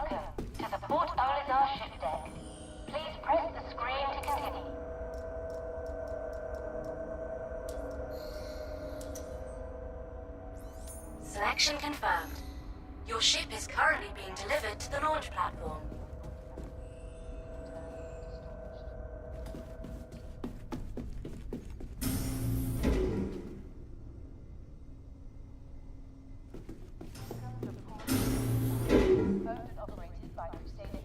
Welcome to the Port Olazar ship deck. Please press the screen to continue. Selection confirmed. Your ship is currently being delivered to the launch platform. Operated by Crusader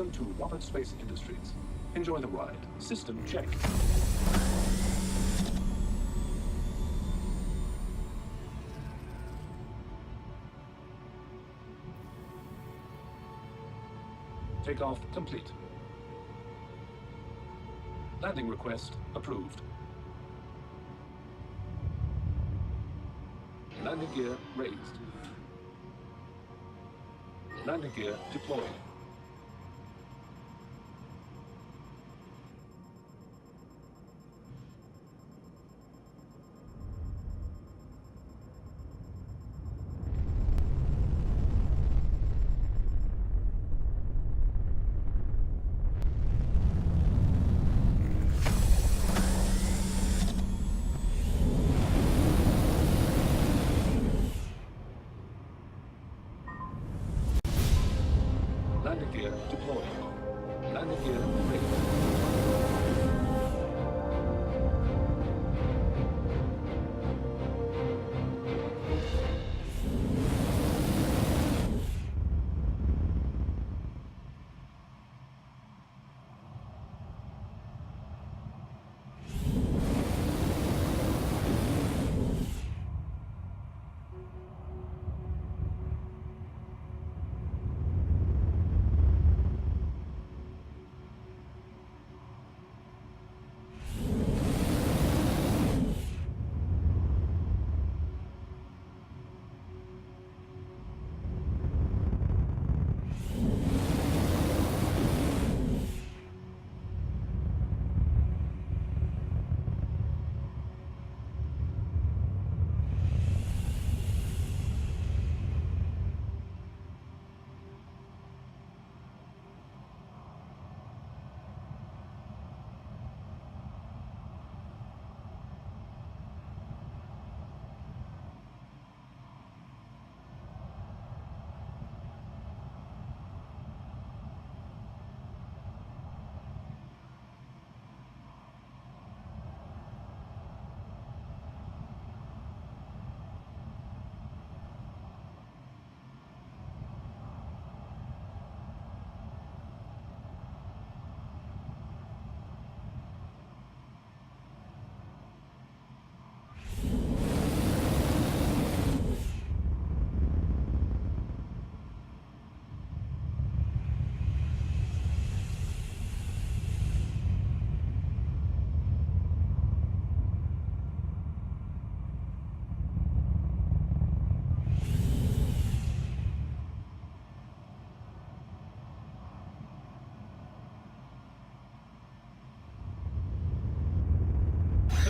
Welcome to Robert Space Industries. Enjoy the ride. System check. Takeoff complete. Landing request approved. Landing gear raised. Landing gear deployed.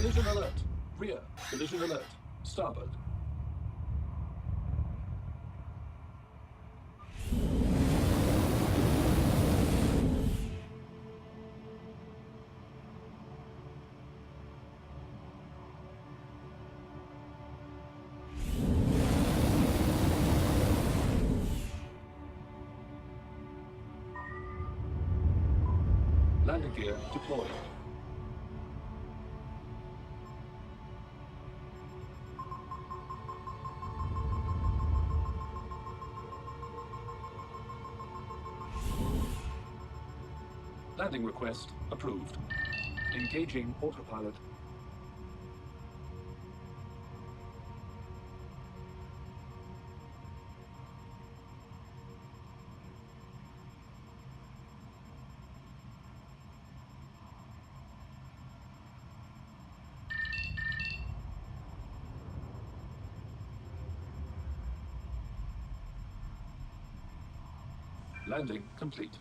Collision alert. Rear. Collision alert. Starboard. Landing gear deployed. Landing request approved. Engaging autopilot. Landing complete.